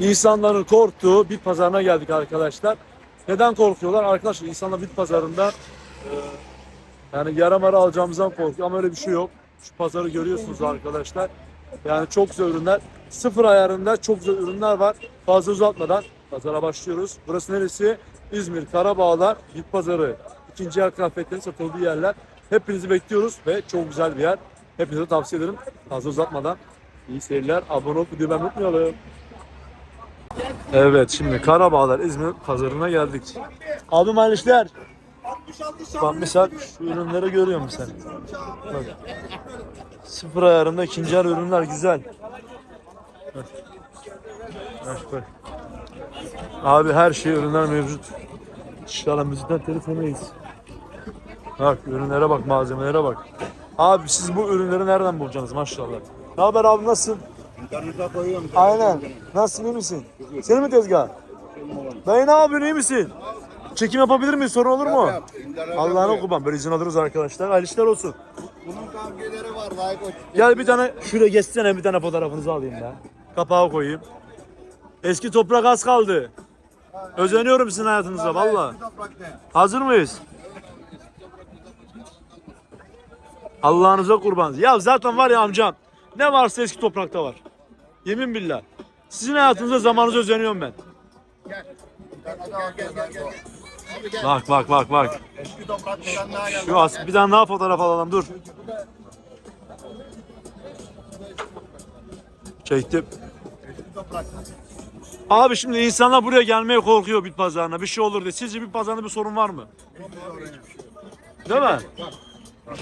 insanların korktuğu bit pazarına geldik arkadaşlar. Neden korkuyorlar? Arkadaşlar insanlar bit pazarında e, yani yara mara alacağımızdan korkuyor ama öyle bir şey yok. Şu pazarı görüyorsunuz arkadaşlar. Yani çok güzel ürünler. Sıfır ayarında çok güzel ürünler var. Fazla uzatmadan pazara başlıyoruz. Burası neresi? İzmir, Karabağlar, Bit Pazarı. İkinci el kıyafetlerin satıldığı yerler. Hepinizi bekliyoruz ve çok güzel bir yer. Hepinize tavsiye ederim. Fazla uzatmadan iyi seyirler. Abone olup videoyu beğenmeyi unutmayalım. Evet şimdi Karabağlar İzmir pazarına geldik. Abim hayırlı işler. Bak mesela şu ürünleri görüyor musun sen? Bak. Sıfır ayarında ikinci el ürünler güzel. Bak. Bak, bak. Abi her şey ürünler mevcut. İnşallah müzikten telif yemeyiz. Bak ürünlere bak malzemelere bak. Abi siz bu ürünleri nereden bulacaksınız maşallah. Ne haber abi nasılsın? İnternete koyuyorum. Aynen. Nasılsın iyi misin? Senin mi tezgah? Dayı ne yapıyorsun iyi misin? Çekim yapabilir miyiz? Sorun olur mu? Allah'ına kurban. Böyle izin alırız arkadaşlar. Hayırlı işler olsun. Bunun kavgeleri var. Layık o. Gel bir tane şuraya geçsene bir tane fotoğrafınızı alayım ya. Kapağı koyayım. Eski toprak az kaldı. Özeniyorum sizin hayatınıza valla. Hazır mıyız? Allah'ınıza kurban. Ya zaten var ya amcam. Ne varsa eski toprakta var. Yemin billah. Sizin hayatınıza zamanınıza özeniyorum ben. Bak bak bak bak. Şu as bir tane daha fotoğraf alalım dur. Çektim. Abi şimdi insanlar buraya gelmeye korkuyor bit pazarına. Bir şey olur diye. Sizce bit pazarında bir sorun var mı? Değil mi?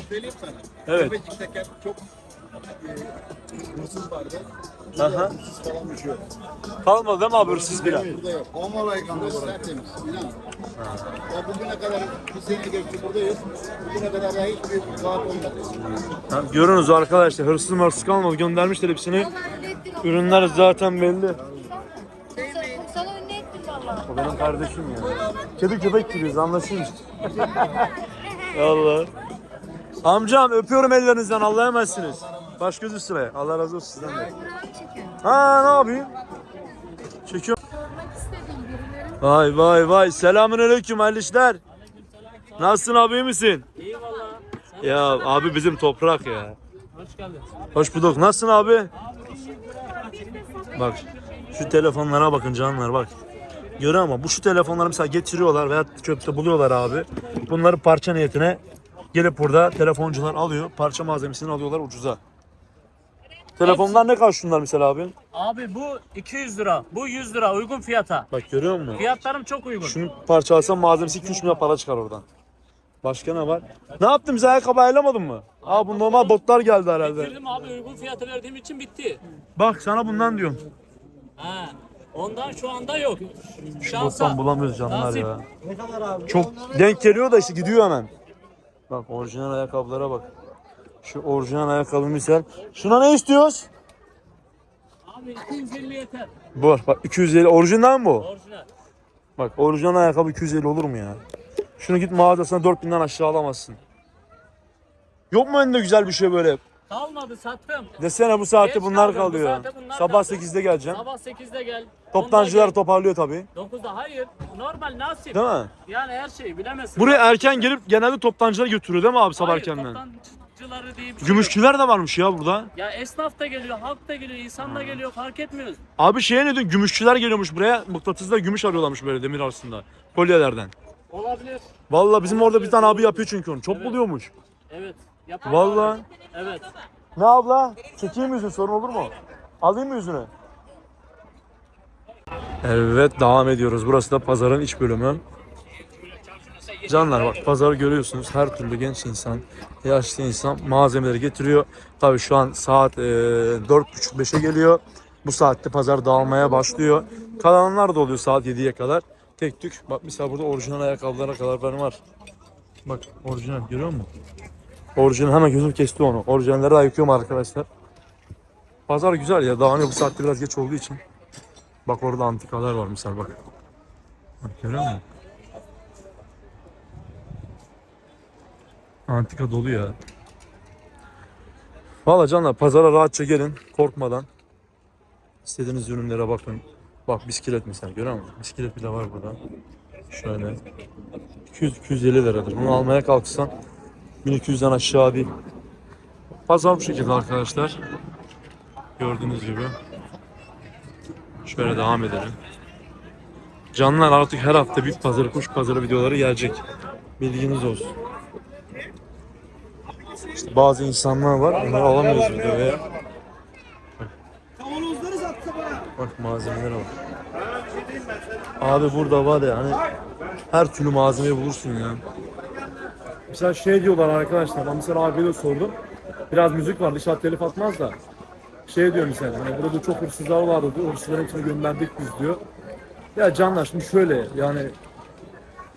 Söyleyeyim sana. Evet. Tepecik teker çok e, hırsız vardı. Aha. Falan düşüyor. Kalmadı değil mi abi hırsız bile? Burada yok. Olma layıkında burası tertemiz. İnan. Ya bugüne kadar bir sene geçti buradayız. Bugüne kadar da hiçbir vaat olmadı. Ha, Görüyorsunuz arkadaşlar hırsız hırsız kalmadı. Göndermişler hepsini. Ürünler zaten belli. Sana ünlü ettim valla. O benim kardeşim ya. Kedi köpek gibiyiz anlaşılmış. Allah. Amcam öpüyorum ellerinizden Allah'a emanetsiniz. Baş gözü sıraya. Allah razı olsun sizden de. Ha ne yapayım? Çekiyorum. Vay vay vay. Selamün aleyküm hayırlı işler. Nasılsın abi iyi misin? İyi valla. Ya abi bizim toprak ya. Hoş geldin. Hoş bulduk. Nasılsın abi? Bak şu telefonlara bakın canlar bak. Görüyor ama bu şu telefonları mesela getiriyorlar veya çöpte buluyorlar abi. Bunları parça niyetine gelip burada telefoncular alıyor. Parça malzemesini alıyorlar ucuza. Telefonlar ne kadar şunlar mesela abi? Abi bu 200 lira. Bu 100 lira uygun fiyata. Bak görüyor musun? Fiyatlarım çok uygun. Şunu parça alsam malzemesi 2-3 milyar para çıkar oradan. Başka ne var? Ne yaptın bize ayakkabı ayarlamadın mı? Aa bu normal botlar geldi herhalde. Bitirdim abi uygun fiyata verdiğim için bitti. Bak sana bundan diyorum. Ha. Ondan şu anda yok. Bottan Şansa. bulamıyoruz canlar Nasip. ya. Çok denk geliyor da işte gidiyor hemen. Bak orijinal ayakkabılara bak. Şu orijinal ayakkabı misal. Şuna ne istiyoruz? Abi 250 yeter. Bu bak 250 orijinal mi bu? Orijinal. Bak orijinal ayakkabı 250 olur mu ya? Şunu git mağazasına 4000'den aşağı alamazsın. Yok mu önünde güzel bir şey böyle? Kalmadı sattım. Desene bu saatte Geç bunlar kaldım, bu kalıyor. saatte bunlar Sabah kaldı. 8'de geleceksin. Sabah 8'de gel. Toptancılar toparlıyor tabii. 9'da hayır. Normal nasip. Değil mi? Yani her şeyi bilemezsin. Buraya erken gelip genelde toptancılar götürüyor değil mi abi sabah Hayır, erkenden? Toptancıları diye bir şey yok. Gümüşçüler de varmış ya burada. Ya esnaf da geliyor, halk da geliyor, insan da geliyor fark etmiyoruz. Abi şeye ne diyor? Gümüşçüler geliyormuş buraya. Mıknatısla gümüş arıyorlarmış böyle demir arasında. Kolyelerden. Olabilir. Vallahi bizim orada bir tane abi yapıyor çünkü onu. Çok buluyormuş. Evet. Yapar. Vallahi. Evet. Ne abla? Çekeyim mi yüzünü sorun olur mu? Alayım mı yüzünü? Evet devam ediyoruz. Burası da pazarın iç bölümü. Canlar bak pazarı görüyorsunuz. Her türlü genç insan, yaşlı insan malzemeleri getiriyor. Tabii şu an saat e, 4.30-5'e geliyor. Bu saatte pazar dağılmaya başlıyor. Kalanlar da oluyor saat 7'ye kadar. Tek tük. Bak mesela burada orijinal ayakkabılara kadar benim var. Bak orijinal görüyor musun? Orijinal hemen gözüm kesti onu. Orijinalleri ayıkıyorum arkadaşlar. Pazar güzel ya. Hani bu saatte biraz geç olduğu için. Bak orada antikalar var misal bak. Bak görüyor musun? Antika dolu ya. Valla canlar pazara rahatça gelin korkmadan. İstediğiniz ürünlere bakın. Bak bisiklet mesela görüyor musun? Bisiklet bile var burada. Şöyle. 200-250 liradır. Bunu almaya kalksan 1200'den aşağı değil. Pazar bu şekilde arkadaşlar. Gördüğünüz gibi. Şöyle devam edelim. Canlar artık her hafta bir pazarı, kuş pazarı videoları gelecek. Bilginiz olsun. Bazı insanlar var, onları alamıyoruz videoya. Bak malzemeler var. Abi burada var ya hani her türlü malzemeyi bulursun ya. Mesela şey diyorlar arkadaşlar, ben mesela abiye de sordum. Biraz müzik var, inşaat telif atmaz da. Şey diyor mesela, hani burada çok hırsızlar vardı diyor, hırsızların hepsini gönderdik biz diyor. Ya canlar şimdi şöyle yani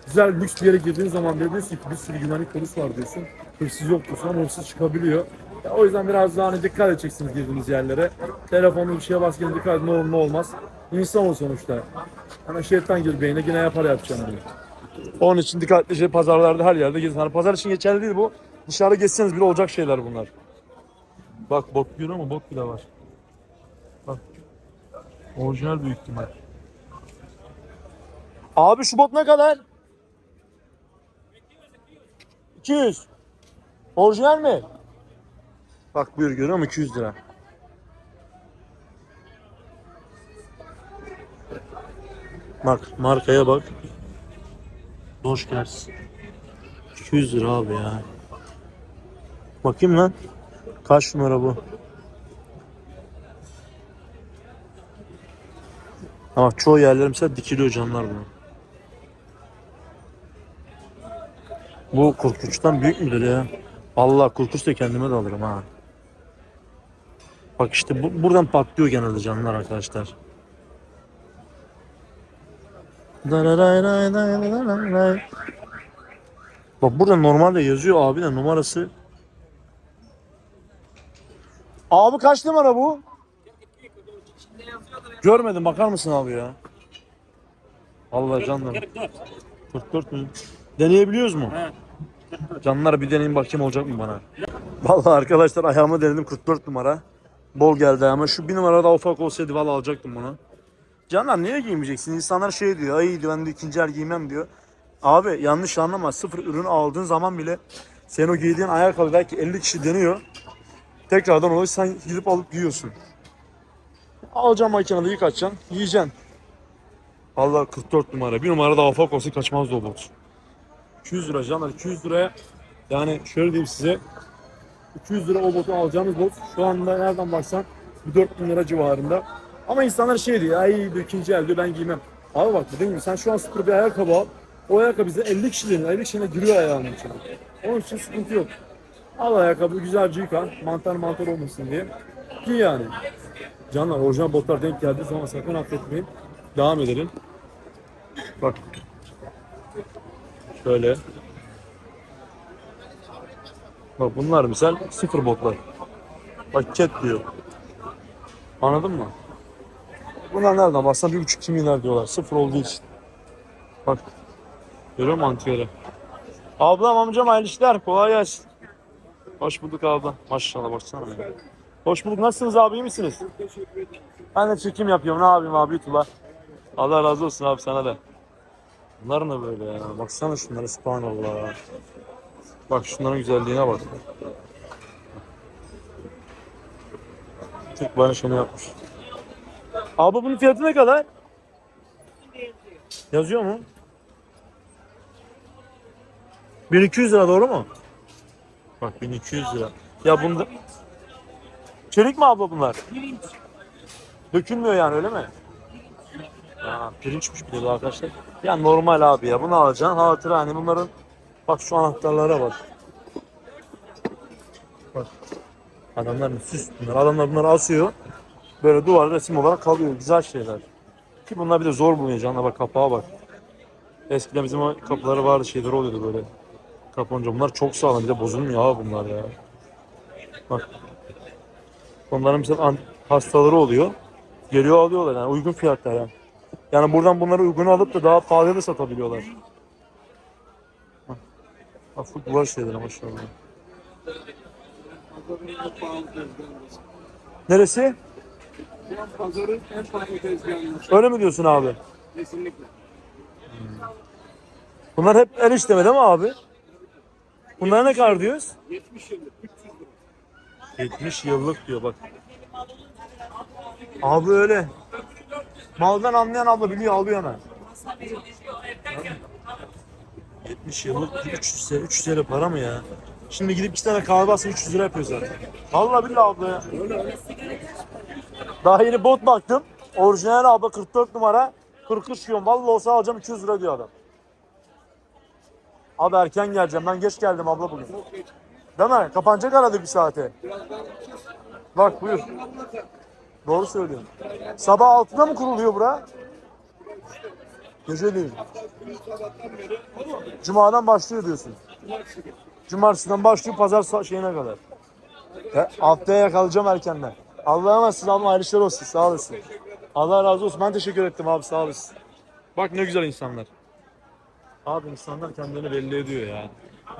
güzel lüks bir yere girdiğin zaman diyorsun ki bir sürü güvenlik polis var diyorsun. Hırsız yok diyorsun ama hırsız çıkabiliyor. Ya o yüzden biraz daha hani dikkat edeceksiniz girdiğiniz yerlere. Telefonlu bir şeye basken dikkat edin ne olur ne olmaz. İnsan o sonuçta. Hani şeytan gir beyne yine yapar yapacağım diyor. Onun için dikkatli şey pazarlarda her yerde gezin. Hani pazar için geçerli değil bu. Dışarı geçseniz bile olacak şeyler bunlar. Bak bot görüyor mu? Bot bile var. Bak. Orijinal büyük ihtimal. Abi şu bot ne kadar? 200. Orijinal mi? Bak buyur görüyor musun? 200 lira. Bak markaya bak. Gelsin. 200 lira abi ya. Bakayım lan. Kaç numara bu? Ama çoğu yerler mesela dikiliyor camlar bunu. Bu kurkuçtan büyük müdür ya? Vallahi kurkuç da kendime de alırım ha. Bak işte bu, buradan patlıyor genelde canlar arkadaşlar. Bak burada normalde yazıyor abi de numarası. Abi kaç numara bu? Görmedim bakar mısın abi ya? Allah canlarım. 44. 44 mü? Deneyebiliyoruz mu? He. Canlar bir deneyim bakayım olacak mı bana? Vallahi arkadaşlar ayağımı denedim 44 numara. Bol geldi ama şu bir numara daha ufak olsaydı vallahi alacaktım bunu. Canlar niye giymeyeceksin? İnsanlar şey diyor, ay diyor ben de ikinci el giymem diyor. Abi yanlış anlama sıfır ürün aldığın zaman bile sen o giydiğin ayakkabı belki 50 kişi deniyor. Tekrardan oluyor sen gidip alıp giyiyorsun. Alacaksın makinede yıkatacaksın, yiyeceksin. Vallahi 44 numara. Bir numara daha ufak olsa kaçmazdı o bot. 200 lira canlar 200 liraya yani şöyle diyeyim size 200 lira o botu alacağınız bot şu anda nereden baksan bir 4000 lira civarında. Ama insanlar şey diyor ay diyor, ikinci el diyor ben giymem. Abi bak dediğim gibi sen şu an sıfır bir ayakkabı al. O ayakkabı bize 50 kişinin 50 kişinin giriyor ayağının içine. Onun için sıkıntı yok. Al ayakkabı güzelce yıka mantar mantar olmasın diye. Giy yani. Canlar orijinal botlar denk geldiği zaman sakın affetmeyin. Devam edelim. Bak Şöyle. Bak bunlar misal sıfır botlar. Bak cat diyor. Anladın mı? Bunlar nereden baksan bir buçuk iki milyar diyorlar. Sıfır olduğu için. Bak. Görüyor musun antiyeri? Ablam amcam hayırlı işler. Kolay gelsin. Hoş bulduk abla. Maşallah baksana. Hoş bulduk. Nasılsınız abi? iyi misiniz? Ben de çekim yapıyorum. Ne yapayım abi? YouTube'a. Allah razı olsun abi sana da. Bunlar ne böyle ya? Baksana şunlara subhanallah. Bak şunların güzelliğine bak. Tek bana şunu yapmış. Abi bunun fiyatı ne kadar? Yazıyor mu? 1200 lira doğru mu? Bak 1200 lira. Ya bunda... Çelik mi abla bunlar? Dökülmüyor yani öyle mi? Ya pirinçmiş bir de bu arkadaşlar. Ya normal abi ya bunu alacaksın hatıra hani bunların bak şu anahtarlara bak. Bak. Adamlar süs bunlar. Adamlar bunları asıyor. Böyle duvar resim olarak kalıyor. Güzel şeyler. Ki bunlar bir de zor bulunuyor canına bak kapağa bak. Eskiden bizim o kapıları vardı şeyler oluyordu böyle. Kapanınca bunlar çok sağlam bir de bozulmuyor abi bunlar ya. Bak. Onların mesela hastaları oluyor. Geliyor alıyorlar yani uygun fiyatlar yani. Yani buradan bunları uygun alıp da daha pahalıya da satabiliyorlar. Bak, Bak futbol şeyler maşallah. Neresi? Şu an pazarın en farklı tezgahında. Öyle mi diyorsun abi? Kesinlikle. Bunlar hep el işleme değil mi abi? Bunlara ne kadar diyoruz? 70 yıllık 300 lira. 70 yıllık diyor bak. Abi öyle. Maldan anlayan abla biliyor alıyor hemen. 70 yıllık 300 lira, 300 lira para mı ya? Şimdi gidip iki tane kahve alsın 300 lira yapıyor zaten. Vallahi billahi abla ya. Daha yeni bot baktım. Orijinal abla 44 numara. 43 diyorum. Vallahi olsa alacağım 200 lira diyor adam. Abi erken geleceğim. Ben geç geldim abla bugün. Değil mi? Kapanacak arada bir saate. Bak buyur. Doğru söylüyorsun. Sabah 6'da mı kuruluyor bura? Geceliğin. Cuma'dan başlıyor diyorsun. Cumartesiden başlıyor pazar şeyine kadar. E, haftaya yakalayacağım erkenden. Allah'a emanet olun abim hayırlı işler olsun sağ olasın. Allah razı olsun ben teşekkür ettim abi sağ olasın. Bak ne güzel insanlar. Abi insanlar kendilerini belli ediyor ya.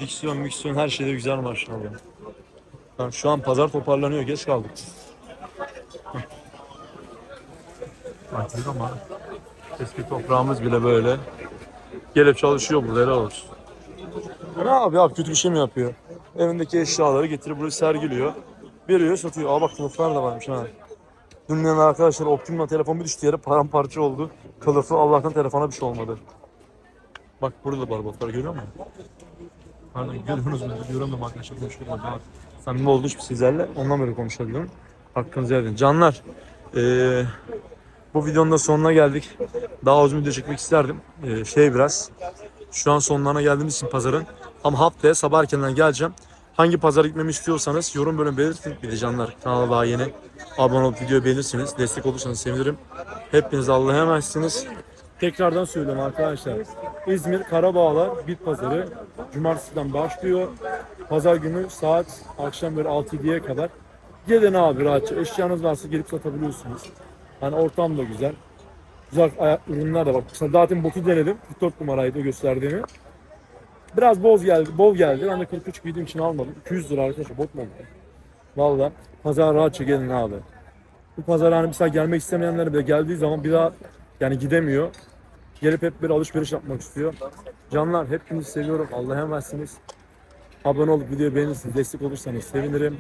Diksiyon, miksiyon her şeyde güzel maşallah. Lan şu an pazar toparlanıyor geç kaldık. Bir ama eski toprağımız bile böyle. Gelip çalışıyor burada helal olsun. Ne abi abi kötü bir şey mi yapıyor? Evindeki eşyaları getirip buraya sergiliyor. Veriyor satıyor. Aa bak kılıflar da varmış ha. Dün arkadaşlar Optimum'la telefon bir düştü yere paramparça oldu. Kılıfı Allah'tan telefona bir şey olmadı. Bak burada da barbotlar görüyor musun? Pardon görüyorsunuz mu? Görüyorum arkadaşlar konuşuyorum. Samimi olduğu için sizlerle ondan böyle konuşabiliyorum. Hakkınızı verin. Canlar eee, bu videonun da sonuna geldik. Daha uzun video çekmek isterdim. Eee, şey biraz şu an sonlarına geldiğimiz için pazarın. Ama haftaya sabah erkenden geleceğim. Hangi pazara gitmemi istiyorsanız yorum bölüm belirtin. Bir de canlar kanala daha yeni. Abone olup videoyu beğenirsiniz. Destek olursanız sevinirim. Hepiniz Allah'a emanetsiniz. Tekrardan söylüyorum arkadaşlar. İzmir Karabağlar Bit Pazarı Cumartesi'den başlıyor. Pazar günü saat akşam böyle 6-7'ye kadar. Gelin abi rahatça. Eşyanız varsa gelip satabiliyorsunuz. Hani ortam da güzel. Güzel ayak ürünler de var. Mesela zaten botu denedim. 44 numaraydı gösterdiğimi. Biraz bol geldi, bol geldi. Ben de 43 giydiğim için almadım. 200 lira arkadaşlar bot mu? Valla pazar rahatça gelin abi. Bu pazara hani mesela gelmek istemeyenler bile geldiği zaman bir daha yani gidemiyor. Gelip hep bir alışveriş yapmak istiyor. Canlar hepinizi seviyorum. Allah'a emanetsiniz. Abone olup videoyu beğenirsiniz. Destek olursanız sevinirim.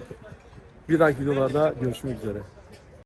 Bir dahaki videolarda görüşmek üzere.